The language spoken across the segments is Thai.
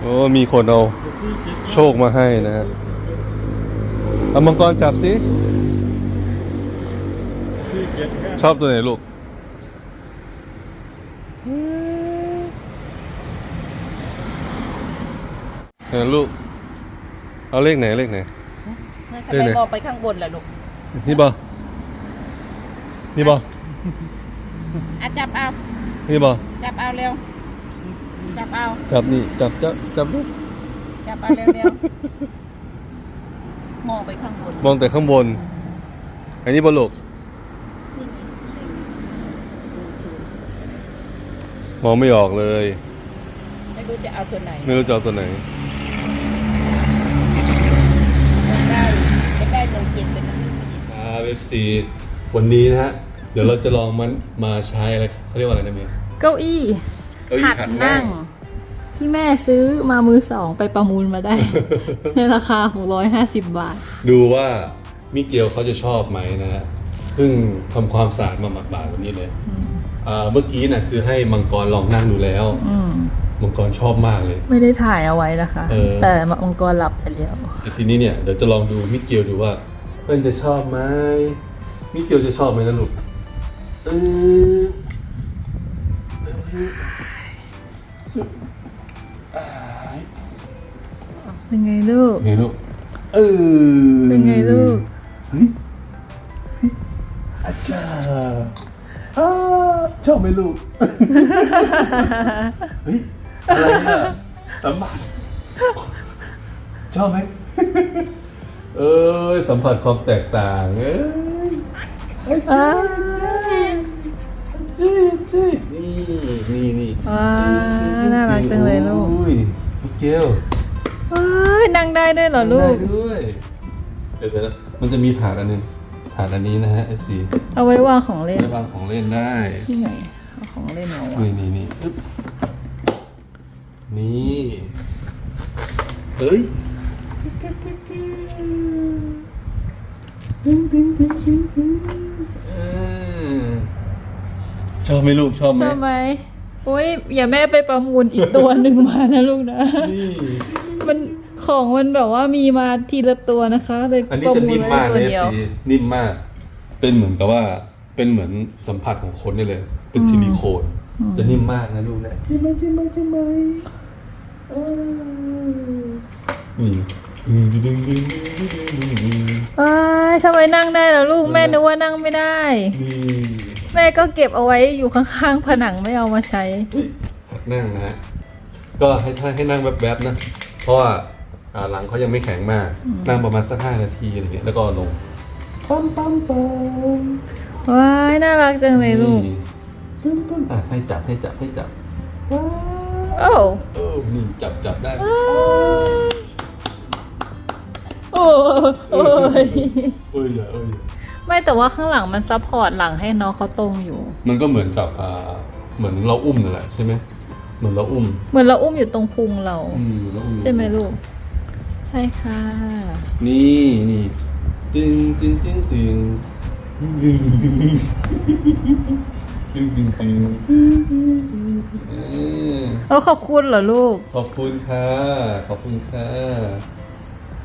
โอ้มีคนเอาโชคมาให้นะฮะเอามังกรจับสิสี่เจ็ดห้าชอบตัวไหนลูกเออลูก เอาเลขไหนเลขไหนทำไมมองไปข้างบนล่ะลูก นี่บอนี่บออะจับเอา นี่บอจับเอาเร็ว จับเอา จับนี่จับจับจับลูกจับเอาเร็วเร็วมองไปข้างบนมองแต่ข้างบน อันนี้บอลูกนี่ไงศูนย์มองไม่ออกเลย ไม่รู้จะเอาตัวไหน ไม่รู้จะเอาตัวไหนจะได้จะได้หนึ่งเจ็ดเป็น RFC วันนี้นะฮะ เดี๋ยวเราจะลองมันมาใช้อะไรเขาเรียกว่าอะไรนะเมียเก้าอี้เก้าอี้ หัดหัดนั่นั่งงที่แม่ซื้อมามือสองไปประมูลมาได้ ในราคา 650 บาท ดูว่ามิเกลเขาจะชอบไหมนะฮะเพิ่งทำความสะอาดมาหมาดๆวันนี้เลยอ่าเมื่อกี้น่ะคือให้มังกรลองนั่งดูแล้วอืมมังกรชอบมากเลย ไม่ได้ถ่ายเอาไว้นะคะเออแต่มังกรหลับไปแล้วแต่ทีนี้เนี่ยเดี๋ยวจะลองดูมิเกลดูว่าเพื่อนจะชอบไหมมิเกลจะชอบไหมนะลูกเอออ่า เป็นไงลูก ไงลูกเออเป็นไงลูก เฮ้ยเฮ้ยอาจารย์อ้าชอบไหมลูก เฮ้ย อะไรเนี่ยสัมผัสชอบไหม เอ้ยสัมผัสความแตกต่าง เอ้ยอ้าว จี้จี้นี่นี่นี่ว้าวน่ารักจังเลยลูก อุ้ยลูกเกลว้ายนั่งได้ด้วยเหรอลูก ได้ด้วยเดี๋ยวนะมันจะมีถาดอันหนึงถาดอันนี้นะฮะ FC เอาไว้วางของเล่นไว้วางของเล่นได้ ที่ไหนเอาของเล่นมาวางนี่นี่นี่อึ๊บนี่เฮ้ยเออชอบ ไหมลูกชอบไหมชอบไหมโอ้ยอย่าแม่ไปประมูลอีกตัวหนึ่งมานะลูกนะ นี่ มันของมันแบบว่ามีมาทีละตัวนะคะเลยอันนี้ประจะมูลนิ่มไว้มากตัเลวยเดียว สีนิ่มมาก เป็นเหมือนกับว่า เป็นเหมือนสัมผัสของคนนี่เลย เป็นซิลิโคน จะนิ่มมากนะลูกนะใช่ไหมใช่ไหมใช่ไหมเออนี่ดึงดึงดึงดึงดึงดึงดึงเอ้ยทำไมนั่งได้ล่ะลูกแม่นึกว่านั่งไม่ได้ นี่ แม่ก็เก็บเอาไว้อยู่ข้างๆผนังไม่เอามาใช้เฮ้ยหักนั่งนะฮะ ก็ให้ให้ให้นั่งแวบๆนะ เพราะว่าอ่าหลังเขายังไม่แข็งมาก นั่งประมาณสักห้านาทีอะไรเงี้ย แล้วก็ลงปั๊มปั๊มปั๊มว้ายน่ารักจังเลยลูก นี่ปั๊มปั๊มอะให้จับให้จับให้จับว้าวโอ้เออนี่จับจับได้ โอ้โอ้ย เอ้ยอย่าเอ้ย ไม่แต่ว่าข้างหลังมันซัพพอร์ตหลังให้น้องเขาตรงอยู่ มันก็เหมือนกับอ่าเหมือนเราอุ้มนั่นแหละใช่ไหมเหมือนเราอุ้มเหมือนเราอุ้มอยู่ตรงพุงเรา อืมเราอุ้มใช่ไหมลูก ใช่ค่ะนี่นี่ตึงตึงตึงตึงตึงตึงตึงตึงตึงตึงเออเออขอบคุณเหรอลูก ขอบคุณค่ะ ขอบคุณค่ะ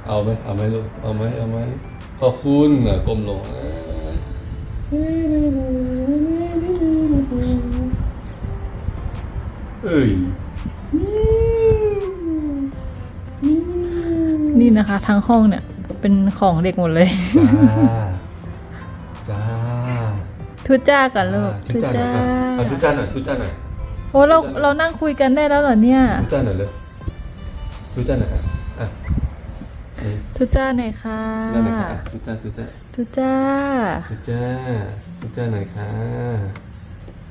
เอาไหมเอาไหมลูก เอาไหมเอาไหม ขอบคุณอะกลมลงเอ้ยนี่นะคะทั้งห้องเนี่ยเป็นของเด็กหมดเลย จ้า จ้าทุจ้ากันลูกทุจ้าหน่อยอะทุจ้าหน่อยทุจ้าหน่อยโอ้เราเรานั่งคุยกันได้แล้วเหรอเนี่ยทุจ้าหน่อยเลยทุจ้าหน่อยอะอะนี่ ทุจ้าหน่อยค่ะนั่นหน่อยค่ะอะทุจ้าทุจ้าทุจ้าทุจ้าทุจ้าหน่อยค่ะ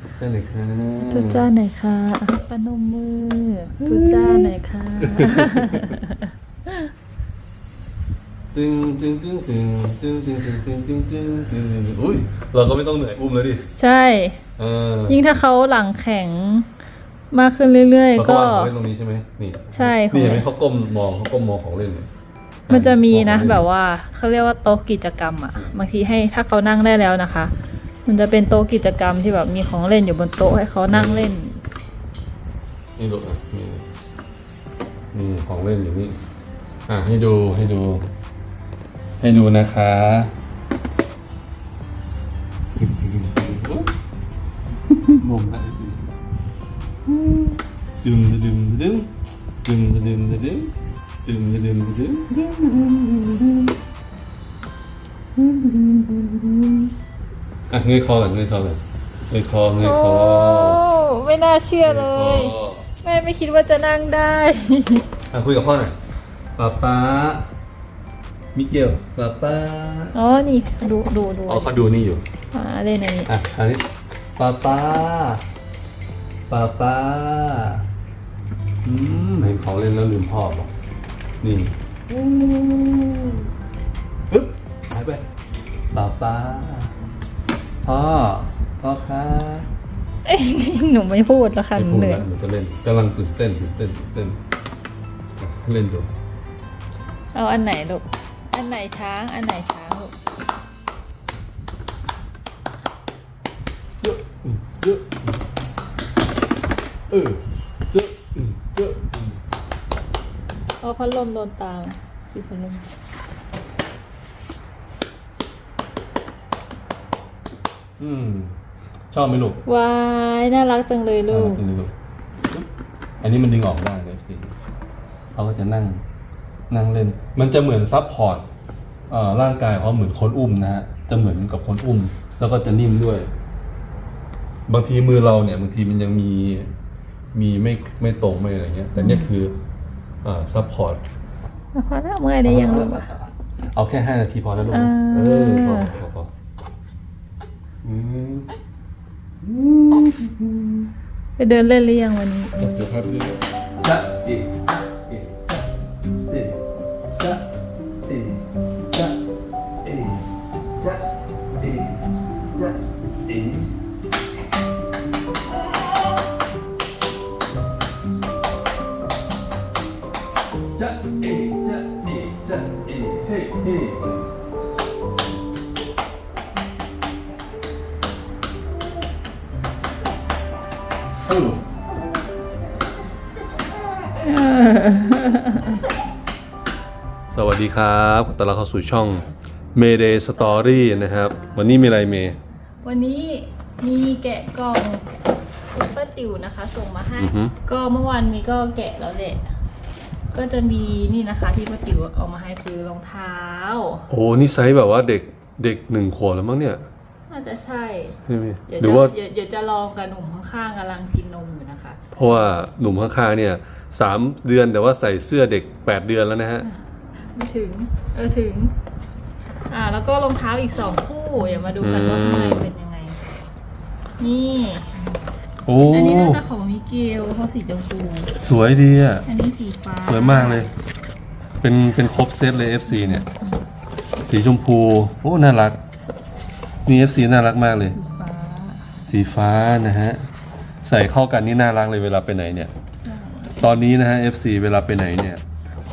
ทุจ้าหน่อยค่ะทุจ้าหน่อยค่ะอะปนมมือทุจ้าหน่อยค่ะตึงตึงตึงตึงตึงตึงตึงตึงตึงตึงตึงตึงอุ้ยเราก็ไม่ต้องเหนื่อยอุ้มแล้วดิใช่เออยิ่งถ้าเขาหลังแข็งมากขึ้นเรื่อยเราๆก็ก็วางของเล่นตรงนี้ใช่ไหมนี่ใช่ของนี่เห็นไหมเล่นเขาก้มมองเขาก้มมองของเล่นเลย มันจะมีนะมองของเล่แบบว่าเขาเรียกว่าโต๊ะกิจกรรมอะบางทีให้ถ้าเขานั่งได้แล้วนะคะ มันจะเป็นโต๊ะกิจกรรมที่แบบมีของเล่นอยู่บนโต๊ะให้เขานั่งเล่นนี่ลูกอะนี่นนี่ของเล่นอยู่นี่อะให้ดูให้ดู ให้ดูนะคะงงนะดึงดึงดึงดึงดึงดึง ดึงดึงดึงดึงดึงดึงอะเงยคอก่อนเงยคอก่อนเงยคอเงยโอ้คอไม่น่าเชื่อเลย งคอแม่ไม่คิดว่าจะนั่งได้ อะคุยกับพ่อหน่อยป๊าป๊ามิเกลป๊าป๊าอ๋อ นี่ดูดูดูอ๋อเขาดูนี่อยู่ อ่าเล่นอันนี้อะอันนี้ป๊าป๊าป๊าป๊าอืมเห็นของเล่นแล้วลืมพ่อบอก นี่ปึ๊บหายไปป๊าป๊าพ่อพ่อคะเอ้ยหนูไม่พูดแล้วค่ะหไม่นูพูดเหนื่อแล้ยวหนูจะเล่นกำลังตื่นเต้นตื่นเต้นตื่นเต้นอะเล่นดูเอาอันไหนลูก อันไหนช้าง อันไหนช้างลูกเยอะอืมเยอะเออเยอะอืมเยอะอืม เอาพัดลมโดนตามปิดพัดลมอืม ชอบไหมลูกวายน่ารักจังเลยลูกอ่าดูดูอันนี้มันดึงออกได้เลยสิเขาก็จะนั่ง นั่งเล่น มันจะเหมือนซับพอร์ตเอ่อร่างกายเขาเหมือนคนอุ้มนะฮะ จะเหมือนกับคนอุ้ม แล้วก็จะนิ่มด้วย บางทีมือเราเนี่ย บางทีมันยังมี มีไม่ไม่ตรงไม่อะไรเงี้ย แต่เนี่ยคือเอ่อซับพอร์ตพอแล้วเมื่อยได้ยังลูกอะ เอาแค่ห้านาทีพอแล้วลูกอ่าเออพอพอพออืมไปเดินเล่นหรือยังวันนี้ เดี๋ยวครับจะเอเอเอ จะเอจะเอจะเอเฮ้เฮ้เออสวัสดีครับขอต้อนรับเข้าสู่ช่อง Mayday Story นะครับ วันนี้มีอะไรเมย์วันนี้มีแกะกล่องคุณป้าติ๋วนะคะ ส่งมาให้ อือฮึ ก็เมื่อวานมีก็แกะแล้วแหละ ก็จะมีนี่นะคะ ที่ป้าติ๋วเอามาให้คือรองเท้า โอ้นี่ไซส์แบบว่าเด็กเด็กหนึ่งขวบแล้วมั้งเนี่ยน่าจะใช่ใช่ไหมเดี๋ยวหรือจะว่าเดี๋ยวเดี๋ยวจะลองกับหนุ่มข้างๆกำลังกินนมอยู่นะคะ เพราะว่าหนุ่มข้างๆเนี่ยสามเดือนแต่ว่าใส่เสื้อเด็กแปดเดือนแล้วนะฮะไม่ถึงเออถึง อ่า แล้วก็รองเท้าอีกสองคู่อย่ามาดูกันว่าข้างในเป็นยังไง นี่โอ้ อันนี้น่าจะของมิเกลเพราะสีชมพูสวยดีอะ อันนี้สีฟ้าสวยมากเลย เป็นเป็นครบเซตเลย FC เนี่ย สีชมพู โอ้ น่ารัก นี่ FC น่ารักมากเลย สีฟ้าสีฟ้านะฮะ ใส่เข้ากันนี่น่ารักเลยเวลาไปไหนเนี่ย ใช่ตอนนี้นะฮะ FC เวลาไปไหนเนี่ย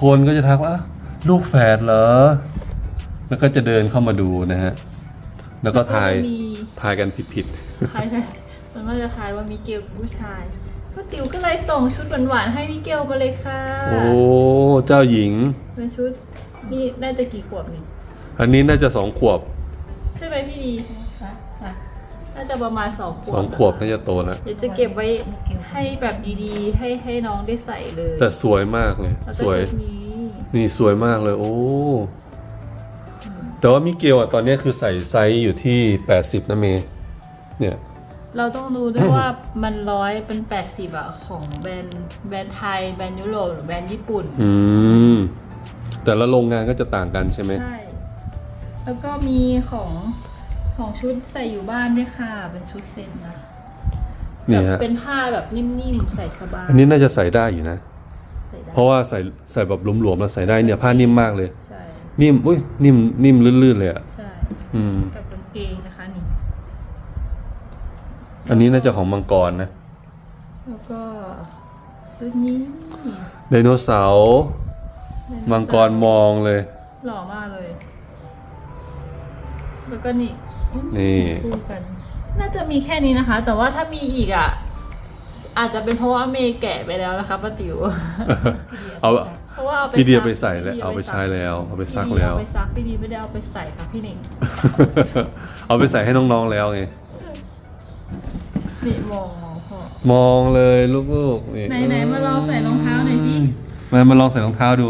คนก็จะทักว่าอ้าวลูกแฝดเหรอ แล้วก็จะเดินเข้ามาดูนะฮะ แล้วก็ทายแล้วมีทายกันผิดทายได้มันว่าจะทายว่ามิเกลเป็นผู้ชายก็ติ๋วก็เลยส่งชุดหวานๆให้มิเกลมาเลยค่ะๆโอ้เจ้าหญิงเป็นชุดนี่น่าจะกี่ขวบนี่อันนี้น่าจะสองขวบ ใช่ไหมพี่ดีคะค่ะน่าจะประมาณสองขวบสองขวบน่าจะโตแล้วเดี๋ยวจะเก็บไว้ให้แบบดีๆ ให้ให้น้องได้ใส่เลย แต่สวยมากเลยแล้วสก็วยชุดนี้นี่สวยมากเลย โอ้แต่ว่ามิเกลอะตอนนี้คือใส่ไซส์อยู่ที่ 80นะเมย์เนี่ย เราต้องดูด้วยว่ามันร้อยเป็นแปดสิบอะของแบรนด์แบรนด์ไทยแบรนด์ยุโรปหรือแบรนด์ญี่ปุ่น อืม แต่ละโรงงานก็จะต่างกันใช่ไหม ใช่ แล้วก็มีของของชุดใส่อยู่บ้านด้วยค่ะ เป็นชุดเซ็ตนะนี่แบบฮะเป็นผ้าแบบนิ่มๆใส่สบายอันนี้น่าจะใส่ได้อยู่นะ ใส่ได้เพราะว่าใส่ใส่แบบหลวมๆแล้วใส่ได้เนี่ยผ้านิ่มมากเลย ใช่นิ่มอุ้ยนิ่มนิ่มลื่นๆเลยอะ ใช่ อืม กับกางเกงนะคะนี่ อันนี้น่าจะของมังกรนะ แล้วก็ชุดนี้ไดโนเสาร์มังกรมองเลย หล่อมากเลย แล้วก็นี่นี่คู่กัน น่าจะมีแค่นี้นะคะ แต่ว่าถ้ามีอีกอะ อาจจะเป็นเพราะว่าเมย์แก่ไปแล้วนะคะป้าติ๋วเอาเพราะว่าเอาไปพี่เดียซักไปใส่แล้วพี่ดียเอาไปใช้แล้วเอาไปซักพี่เดียแล้วเอาไปซักพี่ดีไม่ได้เอาไปใส่ค่ะพี่หนิงเอาไปใส่ให้น้องๆแล้วไง นี่มองมองพ่อมองเลยลูกๆนี่ไหนๆมาลองใส่รองเท้าหน่อยสิมามาลองใส่รองเท้าดู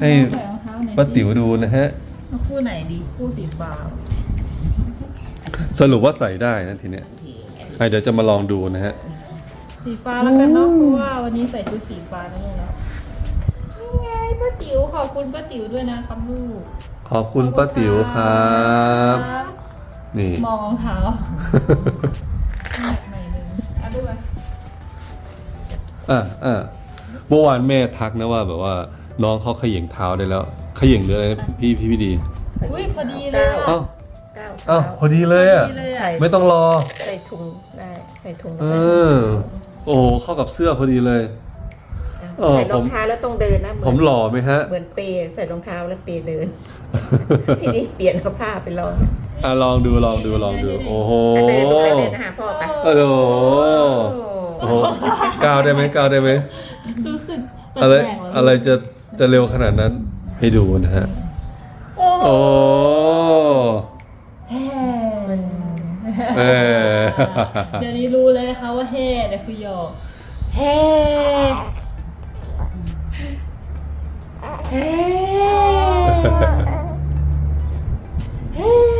ให้ใส่รองเท้าหน่อยสิป้าติ๋วดูนะฮะ เอาคู่ไหนดีคู่สีฟ้าสรุปว่าใส่ได้นะทีเนี้ยอะเดี๋ยวจะมาลองดูนะฮะ สีฟ้าแล้วกันเนาะเพราะว่าวันนี้ใส่ชุดสีฟ้าแล้วเนี่ยเนาะนี่ไงป้าติ๋วขอบคุณป้าติ๋วด้วยนะครับลูกขอบคุณป้าติ๋วครับ นี่มองรองเท้า อะอะเมื่อวานแม่ทักนะว่าแบบว่า น้องเขาเขย่งเท้าได้แล้ว เขย่งหรืออะไรนะพี่พี่พี่ดีอุ้ยพอดีเลยอะเอ้าเก้าเอ้าพอดีเลยอะ พอดีเลยอะใส่ไม่ต้องรอ ใส่ถุงได้ใส่ถุงเอแล้วก็อโอ้โหเข้ากับเสื้อพอดีเลย เออใส่รผอม งเท้าแล้วต้องเดินนะเหมืผมอนหล่อไหมฮะ เหมือนเปย์ใส่รองเท้าแล้วเปย์เดิน พี่นี่เปลี่ยนเอาผ้าไปลองอะลองดูลองดูลองดู โอ้โหอะเดินลูกไปเดินหาพ่อไป โอ้โห โอ้ โหก้าวได้ไหมก้าวได้ไหมรู้สึกแปลอะไรกๆว่อะไรจะจะเร็วขนาดนั้นให้ดูนะฮะโอ้โหโอ้แฮ่เออ เดี๋ยวนี้รู้เลยนะคะว่าแฮ่เนี่ยคือหยอกแฮ่แฮ่แฮ่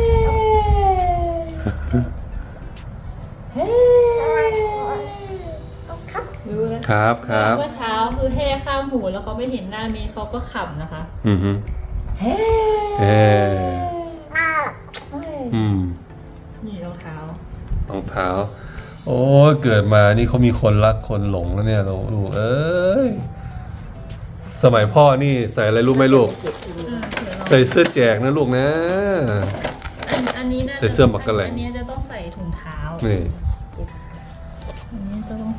รู้แล้วครับครับเมื่อเช้าคือแห่ข้ามหูแล้วเขาไม่เห็นหน้าเมย์เขาก็ขำนะคะ อือฮึแฮ่แฮ่อืมนี่รองเท้ารองเท้า โอ้ยเกิดมานี่เขามีคนรักคนหลงแล้วเนี่ยเราลูกเอ้ยสมัยพ่อนี่ใส่อะไรรู้ไหมลูกอ่าเดี๋ยวเราใส่เสื้อแจกนะลูกนะ อันอันนี้น่าจะใส่เสื้อหมักกะแหล่งอันนี้จะต้องใส่ถุงเท้านี่อันนี้จะต้องใ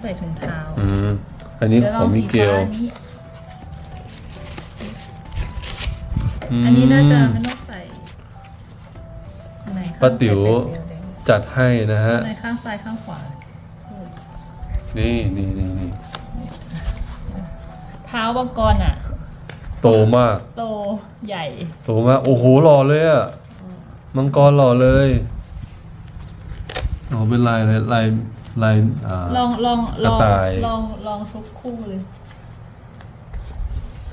ส่ถุงเท้าอืมอันนี้ดี๋ยวขลองมิเกล สีฟ้าอันนี้อันนี้น่าจะไม่ต้องใส่ไหนข้างป้าติ๋ว จัดให้นะฮะ ไหนข้างซ้ายข้างขวานี่นี่นี่นี่เท้าบางกรอะ โตมาก โตใหญ่ โตมาก โอ้โหหล่อเลยอะมังกรหล่อเลยโอ้เป็นลายเลยลาย ลายอ่า ลองลองลองกระต่าย ลองลองทุกคู่เลย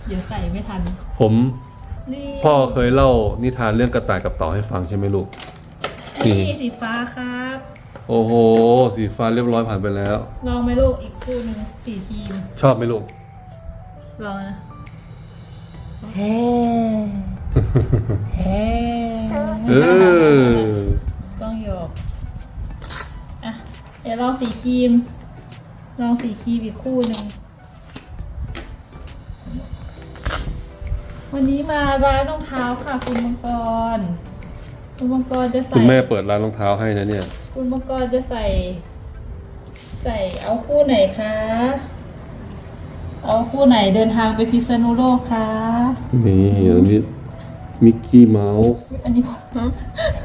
เดี๋ยวใส่ไม่ทัน ผมนี่พ่อเคยเล่านิทานเรื่องกระต่ายกับเต่าให้ฟังใช่ไหมลูก นี่นี่สีฟ้าครับ โอ้โห สีฟ้าเรียบร้อยผ่านไปแล้ว ลองไหมลูกอีกคู่หนึ่งสีทีมชอบไหมลูก ลองนะเฮ้ เฮ้ เออ ต้องโยกอะ เดี๋ยวลองสีครีม ลองสีครีมอีกคู่หนึ่ง วันนี้มาร้านรองเท้าค่ะคุณมังกร คุณมังกรจะใส่ คุณแม่เปิดร้านรองเท้าให้นะเนี่ย คุณมังกรจะใส่ ใส่เอาคู่ไหนคะ เอาคู่ไหนเดินทางไปพิษณุโลกคะนี่อันนี้มิกกี้เมาส์อันนี้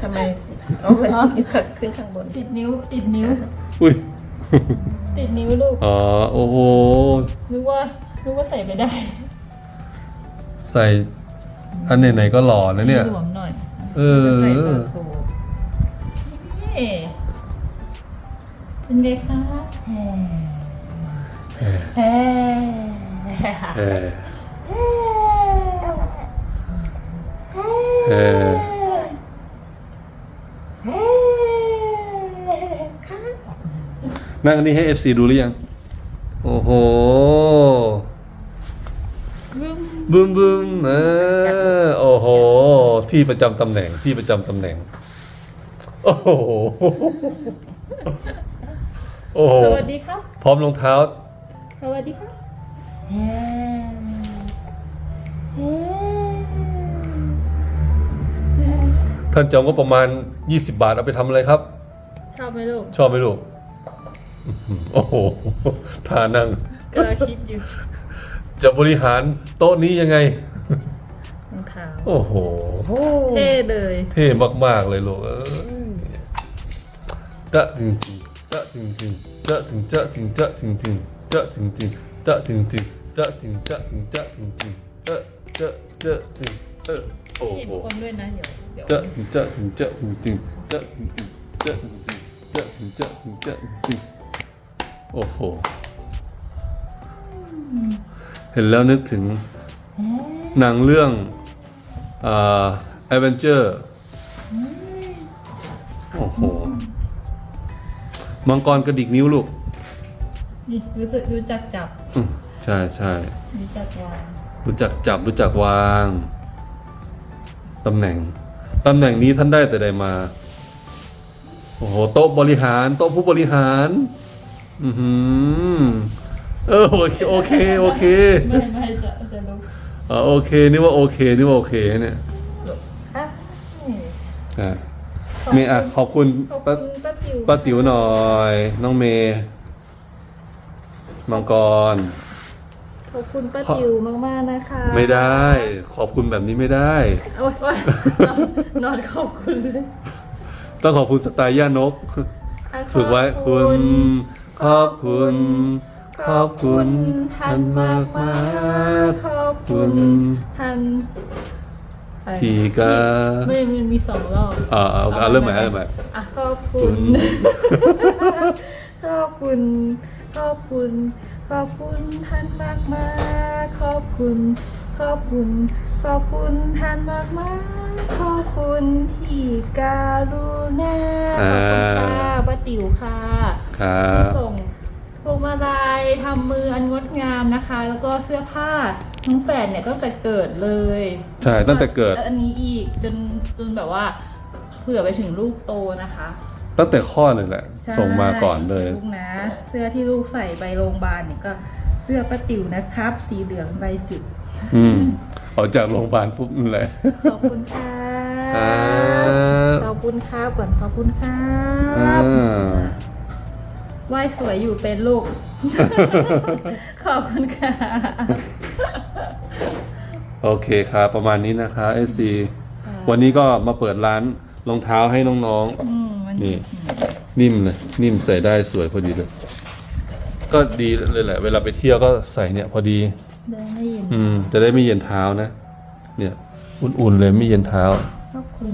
ทำไมเอามันขึ้นข้างบน ติดนิ้วติดนิ้ว อุ้ย ติดนิ้วลูก อ๋อ โอ้โห นึกว่านึกว่าใส่ไม่ได้ ใส่อันไหนๆก็หล่อนะเนี่ย หลวมหน่อยเอใส่อต่อโตนี่เป็นไงคะแฮ่แฮ่เออเออ นั่งอันนี้ให้ FC ดูหรือยัง โอ้โหบึ้มบึ้มบึ้มเออโอ้โห ที่ประจำตำแหน่งที่ประจำตำแหน่ง โอ้โหโอ้โหสวัสดีครับพร้อมรองเท้า สวัสดีครับท่านจองก็ประมาณ 20 บาทเอาไปทำอะไรครับ ชอบไหมลูก ชอบไหมลูกอื้อหือ โอ้โหท่านั่งกำลังคิดอยู่จะบริหารโต๊ะนี้ยังไง รองเท้าโอ้โห เท่เลยเท่มาก ๆ เลยลูกเอ้ยตะจริงๆตะจริงๆจะถึงจะถึงจะถึงถึงจะถึงถึงจะถึงถึงจะถึงจะถึงจะถึงถึงจะจะจะถึงเออโอ้เห็นโหคนด้วยนะเดี๋ยวเดี๋ยวจะถึงจะถึงจะถึงถึงจะถึงถึงจะถึงถึงจะถึงจะถึงจะถึงถึง โอ้โห เห็นแล้วนึกถึงหนังเรื่องอ่า Adventure โอ้โห มังกรกระดิกนิ้วลูกนี่รู้สึกรู้จักจับอืมใช่ใช่รู้จักวาง รู้จักจับรู้จักวาง ตำแหน่ง ตำแหน่งนี้ท่านได้แต่ใดมา โอ้โห โต๊ะบริหาร โต๊ะผู้บริหาร อือหือเออโอเคโอเคโอเคไม่ไม่จะจะรู้อ่าโอเคนึกว่าโอเคนึกว่าโอเคเนี่ยอะอะเมย์อะขอบคุณขอบป้าคุณป้าติ๋วป้าติ๋วหน่อย น้องเมย์มังกร ขอบคุณป้าติ๋วมากๆนะคะไม่ได้ ขอบคุณแบบนี้ไม่ได้ โอ๊ยโอ๊ยนอนนอนขอบคุณเลยต้องขอบคุณสไตล์ย่านก อะฝึกไว้ขอบคุณ ขอบคุณ ขอบคุณท่านมากมากขอบคุณท่านอะไรทีกาไม่มันมีสองรอบอ่าอ่าอ่าเริ่มใหม่เริ่มใหม่อะขอบคุคุณณขอบคุณ ขอบคุณ ขอบคุณท่านมากมากๆขอบคุณ ขอบคุณ ขอบคุณท่านมากมากๆขอบคุณที่การุณาขอบคุณค่ะป้าติ๋วค่ะครับส่งพวง มาลัยทำมืออันงดงามนะคะ แล้วก็เสื้อผ้าน้องแฝดเนี่ยตั้งแต่เกิดเลยใช่ตั้งแต่เกิด ล้วอันนี้อีกจนจนแบบว่าเผื่อไปถึงลูกโตนะคะตั้งแต่ข้อดเลยแหละ ใช่ส่งมาก่อนเลย ลูกนะ เสื้อที่ลูกใส่ไปโรงพยาบาลเนี่ยก็เสื้อป้าติ๋วนะครับ สีเหลืองใบจุดอืมออกจากโรงพยาบาลปุ๊บนั่นแหละ ขอบคุณค่ะครับขอบคุณครับก่อนขอบคุณครัอ่าบ ไหว้สวยอยู่เป็นลูก ขอบคุณค่ะ โอเคครับประมาณนี้นะคะเอซีวันนี้ก็มาเปิดร้านรองเท้าให้น้องอืมมันๆ นี่ นิ่มเลยนิ่มใส่ได้สวยพอดีเลย ก็ดีเลยแหละ เวลาไปเที่ยวก็ใส่เนี่ยพอดี เดินไม่เย็นอืม จะได้ไม่เย็นเท้านะ เนี่ย อุ่นๆเลยไม่เย็นเท้า ขอบคุณ